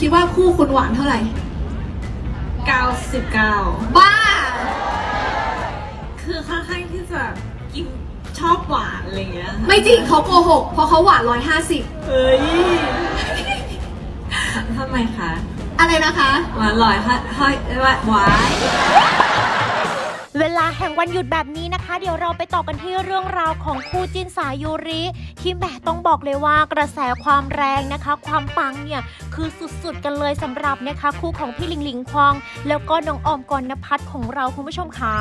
คิดว่าคู่คุณหวานเท่าไหร่ 99 บ้า คือค่อนข้างที่จะกินชอบหวานอะไรอย่างเงี้ยค่ะไม่จริงเขาโกหกเพราะเขาหวานร้อยห้าสิบเฮ้ยทำไมคะ อะไรนะคะ หวานลอยค่ะเฮ้ยว่าหวาน เวลาแห่งวันหยุดแบบนี้นะคะ เดี๋ยวเราไปต่อกันที่เรื่องราวของคู่จิ้นสายยูริ ที่แหมต้องบอกเลยว่ากระแสความแรงนะคะ ความปังเนี่ยคือสุดๆกันเลยสำหรับนะคะ คู่ของพี่ลิงลิงควอง แล้วก็น้องออมกรณพัฒน์ของเราคุณผู้ชมค่ะ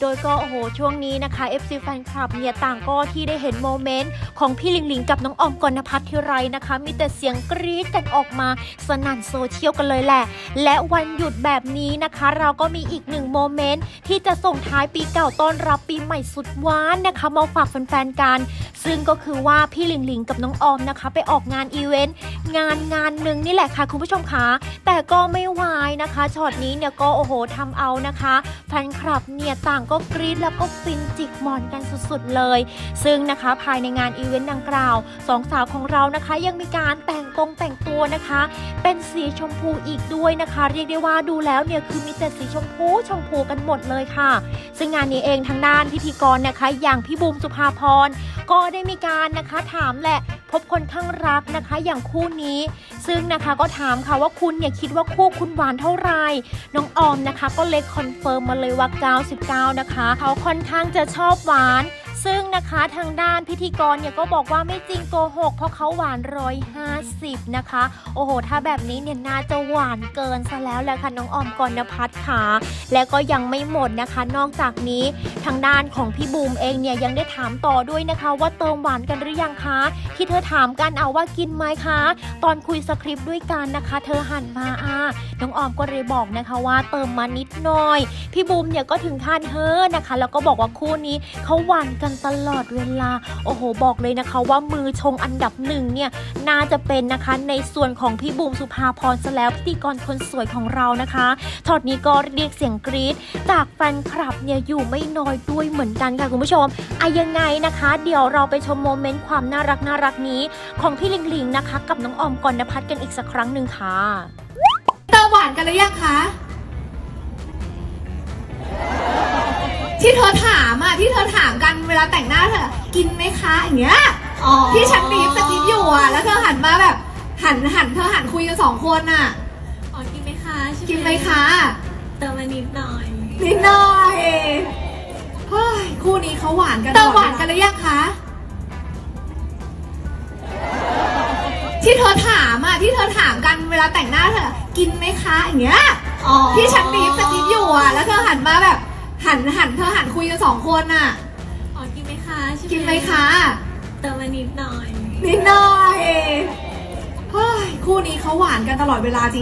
โดยก็โอ้โหช่วงนี้นะคะ FC แฟนคลับเนี่ยต่างก็ที่ได้เห็นโมเมนต์ของพี่หลิงหลิงกับน้องออมกรณพัฒน์ทีไรนะคะ มีแต่เสียงกรี๊ดกันออกมาสนั่นโซเชียลกันเลยแหละ และวันหยุดแบบนี้นะคะ เราก็มีอีกหนึ่งโมเมนต์ที่จะส่งท้ายปีเก่าต้อนรับปีใหม่สุดหวานนะคะมาฝากแฟนๆกัน ซึ่งก็คือว่าพี่หลิงหลิงกับน้องออมนะคะ ไปออกงานอีเวนต์งานงานหนึ่งนี่แหละค่ะคุณผู้ชมคะแต่ก็ไม่วายนะคะช็อตนี้เนี่ยก็โอ้โหทำเอานะคะแฟนคลับเนี่ยต่างก็กรี๊ดแล้วก็ฟินจิกหมอนกันสุดๆเลย ซึ่งนะคะภายในงานอีเวนต์ดังกล่าวสองสาวของเรานะคะยังมีการแต่งตรงแต่งตัวนะคะ เป็นสีชมพูอีกด้วยนะคะ เรียกได้ว่าดูแล้วเนี่ยคือมีแต่สีชมพูชมพูกันหมดเลยค่ะ ซึ่งงานนี้เองทางด้านพิธีกรนะคะ อย่างพี่บูมสุภาพรก็ได้มีการนะคะถามแหละ พบคนข้างรักนะคะอย่างคู่นี้ ซึ่งนะคะก็ถามค่ะว่าคุณเนี่ยคิดว่าคู่คุณหวานเท่าไหร่น้องออมนะคะ ก็เลยคอนเฟิร์มมาเลยว่า 99 นะคะ เขาค่อนข้างจะชอบหวาน ซึ่งนะคะทางด้านพิธีกรเนี่ยก็บอกว่าไม่จริงโกหกเพราะเขาหวานร้อยห้าสิบนะคะ โอ้โห ถ้าแบบนี้เนี่ยน่าจะหวานเกินซะแล้วแหละค่ะน้องออมกรณพัฒน์ค่ะและก็ยังไม่หมดนะคะ นอกจากนี้ทางด้านของพี่บูมเองเนี่ยยังได้ถามต่อด้วยนะคะว่าเติมหวานกันหรือยังคะที่เธอถามกันเอาว่ากินไหมคะ ตอนคุยสคริปต์ด้วยกันนะคะ เธอหันมาอ่าน้องออมก็เลยบอกนะคะว่าเติมมานิดหน่อย พี่บูมเนี่ยก็ถึงขั้นเฮ้อนะคะ แล้วก็บอกว่าคู่นี้เขาหวานกันตลอดเวลา โอ้โห บอกเลยนะคะว่ามือชงอันดับหนึ่งเนี่ยน่าจะเป็นนะคะในส่วนของพี่บูมสุภาพรซะแล้วพิธีกรคนสวยของเรานะคะช็อตนี้ก็เรียกเสียงกรี๊ดจากแฟนคลับเนี่ยอยู่ไม่น้อยด้วยเหมือนกันค่ะคุณผู้ชมอะยังไงนะคะ เดี๋ยวเราไปชมโมเมนต์ความน่ารักน่ารักนี้ ของพี่ลิงลิงนะคะ กับน้องออมกรณพัฒกันอีกสักครั้งหนึ่งค่ะเติมหวานกันหรือยังคะ ที่เธอถามอะที่เธอถามกันเวลาแต่งหน้าเธอกินไหมคะอย่างเงี้ยอ๋อที่ฉันบีบสกิปอยู่อะแล้วเธอหันมาแบบหันหันเธอหันคุยกันสองคนอะอ๋อกินไหมคะใช่กินไหมคะเติมมานิดหน่อยนิดหน่อยเฮ้ยคู่นี้เขาหวานกันเติมหวานกันหรือยังคะที่เธอถามอะที่เธอถามกันเวลาแต่งหน้าเธอกินไหมคะอย่างเงี้ยอ๋อที่ฉันบีบสกิปอยู่อะแล้วเธอหันมาแบบ หันหันเธอหันคุยกันสองคนอะ อ๋อกินไหมคะใช่กินไหมคะเติมมานิดหน่อย นิดหน่อยเฮ้ยคู่นี้เขาหวานกันตลอดเวลาจริง